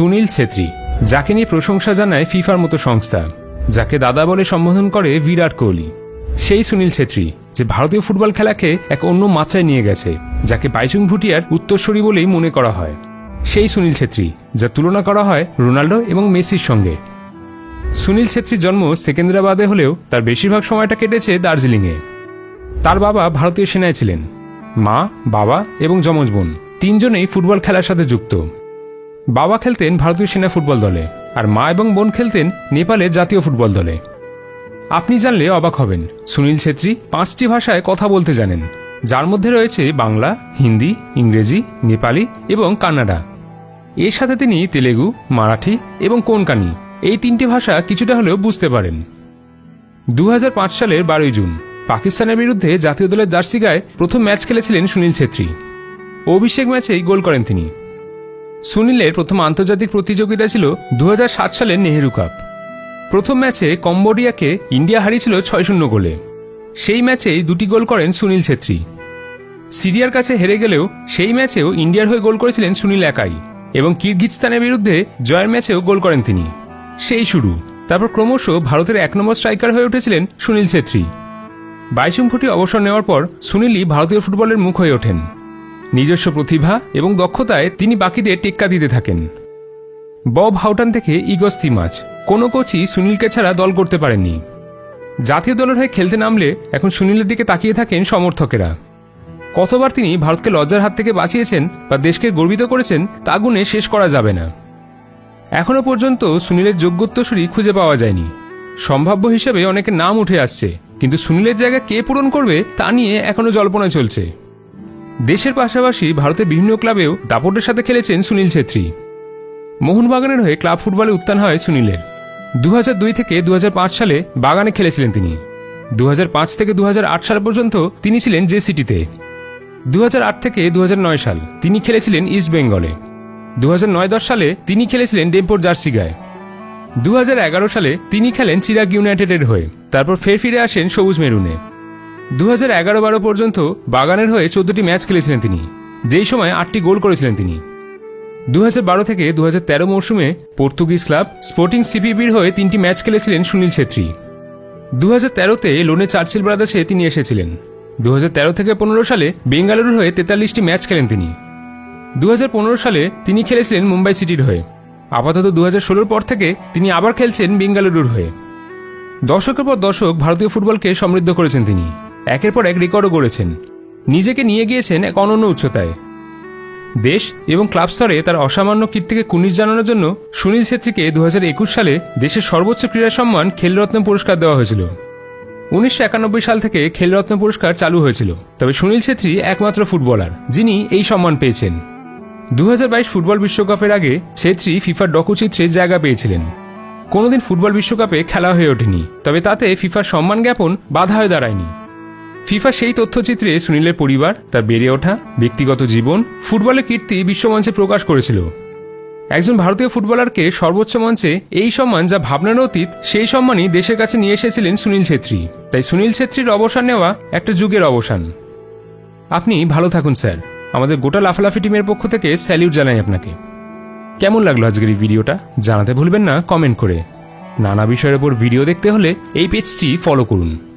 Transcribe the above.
সুনীল ছেত্রী, যাকে নিয়ে প্রশংসা জানায় ফিফার মতো সংস্থা, যাকে দাদা বলে সম্বোধন করে বিরাট কোহলি। সেই সুনীল ছেত্রী, যে ভারতীয় ফুটবল খেলাকে এক অন্য মাত্রায় নিয়ে গেছে, যাকে বাইচুং ভুটিয়ার উত্তরসূরি বলেই মনে করা হয়। সেই সুনীল ছেত্রী, যা তুলনা করা হয় রোনাল্ডো এবং মেসির সঙ্গে। সুনীল ছেত্রীর জন্ম সেকেন্দ্রাবাদে হলেও তার বেশিরভাগ সময়টা কেটেছে দার্জিলিংয়ে। তার বাবা ভারতীয় সেনায় ছিলেন। মা, বাবা এবং যমজ বোন, তিনজনেই ফুটবল খেলার সাথে যুক্ত। বাবা খেলতেন ভারতীয় সেনা ফুটবল দলে আর মা এবং বোন খেলতেন নেপালের জাতীয় ফুটবল দলে। আপনি জানলে অবাক হবেন। সুনীল ছেত্রী পাঁচটি ভাষায় কথা বলতে জানেন। যার মধ্যে রয়েছে বাংলা, হিন্দি, ইংরেজি, নেপালি এবং কান্নাডা। এর সাথে তিনি তেলেগু, মারাঠি এবং কোনকানি। এই তিনটি ভাষা কিছুটা হলেও বুঝতে পারেন। দু হাজার পাঁচ সালের বারোই জুন, পাকিস্তানের বিরুদ্ধে জাতীয় দলের জার্সি প্রথম ম্যাচ খেলেছিলেন সুনীল ছেত্রী। অভিষেক ম্যাচেই গোল করেন তিনি। সুনীলের প্রথম আন্তর্জাতিক প্রতিযোগিতা ছিল দু সালের নেহেরু কাপ। প্রথম ম্যাচে কম্বোডিয়াকে ইন্ডিয়া হারিয়েছিল ছয় শূন্য গোলে। সেই ম্যাচেই দুটি গোল করেন সুনীল ছেত্রী। সিরিয়ার কাছে হেরে গেলেও সেই ম্যাচেও ইন্ডিয়ার হয়ে গোল করেছিলেন সুনীল একাই এবং কিরগিজস্তানের বিরুদ্ধে জয়ের ম্যাচেও গোল করেন তিনি। সেই শুরু। তারপর ক্রমশ ভারতের এক নম্বর স্ট্রাইকার হয়ে উঠেছিলেন সুনীল ছেত্রী। বাইচুং ফুটি অবসর নেওয়ার পর সুনীলই ভারতীয় ফুটবলের মুখ হয়ে ওঠেন। নিজস্ব প্রতিভা এবং দক্ষতায় তিনি বাকিদের টেক্কা দিতে থাকেন। বব হাউটান থেকে ইগস্তি মাছ কোনো কোচই সুনীলকে ছাড়া দল করতে পারেননি। জাতীয় দলের হয়ে খেলতে নামলে এখন সুনীলের দিকে তাকিয়ে থাকেন সমর্থকেরা। কতবার তিনি ভারতকে লজ্জার হাত থেকে বাঁচিয়েছেন বা দেশকে গর্বিত করেছেন, তা গুণে শেষ করা যাবে না। এখনও পর্যন্ত সুনীলের যোগ্যোত্তরসূরি খুঁজে পাওয়া যায়নি। সম্ভাব্য হিসেবে অনেকের নাম উঠে আসছে, কিন্তু সুনীলের জায়গা কে পূরণ করবে তা নিয়ে এখনও জল্পনা চলছে। দেশের পাশাপাশি ভারতের বিভিন্ন ক্লাবেও দাপটের সাথে খেলেছেন সুনীল ছেত্রী। মোহনবাগানের হয়ে ক্লাব ফুটবলে উত্থান হয় সুনীলের। দু হাজার দুই থেকে দু হাজার পাঁচ সালে বাগানে খেলেছিলেন তিনি। দু হাজার পাঁচ থেকে দু হাজার আট সাল পর্যন্ত তিনি ছিলেন জে সিটিতে। দু হাজার আট থেকে দু হাজার নয় সাল তিনি খেলেছিলেন ইস্ট বেঙ্গলে। দু দশ সালে তিনি খেলেছিলেন ডেম্পোর জার্সি গায়ে। দু সালে তিনি খেলেন চিরাগ ইউনাইটেডের হয়ে। তারপর ফের ফিরে আসেন সবুজ মেরুনে। দু হাজার এগারো বারো পর্যন্ত বাগানের হয়ে চোদ্দটি ম্যাচ খেলেছিলেন তিনি। যেই সময় আটটি গোল করেছিলেন তিনি। দু বারো থেকে দু তেরো মৌসুমে পর্তুগিজ ক্লাব স্পোর্টিং সিপিবির হয়ে তিনটি ম্যাচ খেলেছিলেন সুনীল ছেত্রী। দু হাজার তেরোতে লোনে চার্চিল ব্রাদার্সে তিনি এসেছিলেন। দু তেরো থেকে পনেরো সালে বেঙ্গালুরুর হয়ে তেতাল্লিশটি ম্যাচ খেলেন তিনি। দু হাজার পনেরো সালে তিনি খেলেছিলেন মুম্বাই সিটির হয়ে। আপাতত দু হাজার পর থেকে তিনি আবার খেলছেন বেঙ্গালুরুর হয়ে। দশকের পর দশক ভারতীয় ফুটবলকে সমৃদ্ধ করেছেন তিনি। একের পর এক রেকর্ডও গড়েছেন। নিজেকে নিয়ে গিয়েছেন এক অনন্য উচ্চতায়। দেশ এবং ক্লাব স্তরে তার অসামান্য কীর্তিকে কুনিশ জানানোর জন্য সুনীল ছেত্রীকে দু হাজার একুশ সালে দেশের সর্বোচ্চ ক্রীড়া সম্মান খেলরত্ন পুরস্কার দেওয়া হয়েছিল। উনিশশো একানব্বই সাল থেকে খেলরত্ন পুরস্কার চালু হয়েছিল। তবে সুনীল ছেত্রী একমাত্র ফুটবলার, যিনি এই সম্মান পেয়েছেন। দু হাজার বাইশ ফুটবল বিশ্বকাপের আগে ছেত্রী ফিফার ডকুচিত্রে জায়গা পেয়েছিলেন। কোনোদিন ফুটবল বিশ্বকাপে খেলা হয়ে ওঠেনি, তবে তাতে ফিফার সম্মান জ্ঞাপন বাধা হয়ে দাঁড়ায়নি। ফিফা সেই তথ্যচিত্রে সুনীলের পরিবার, তার বেড়ে ওঠা, ব্যক্তিগত জীবন, ফুটবলের কীর্তি বিশ্বমঞ্চে প্রকাশ করেছিল। একজন ভারতীয় ফুটবলারকে সর্বোচ্চ মঞ্চে এই সম্মান যা ভাবনার অতীত, সেই সম্মানই দেশের কাছে নিয়ে এসেছিলেন সুনীল ছেত্রী। তাই সুনীল ছেত্রীর অবসান নেওয়া একটা যুগের অবসান। আপনি ভালো থাকুন, স্যার। আমাদের গোটা লাফালাফি টিমের পক্ষ থেকে স্যালিউট জানাই আপনাকে। কেমন লাগল আজকের এই ভিডিওটা? জানাতে ভুলবেন না, কমেন্ট করে। নানা বিষয়ের উপর ভিডিও দেখতে হলে এই পেজটি ফলো করুন।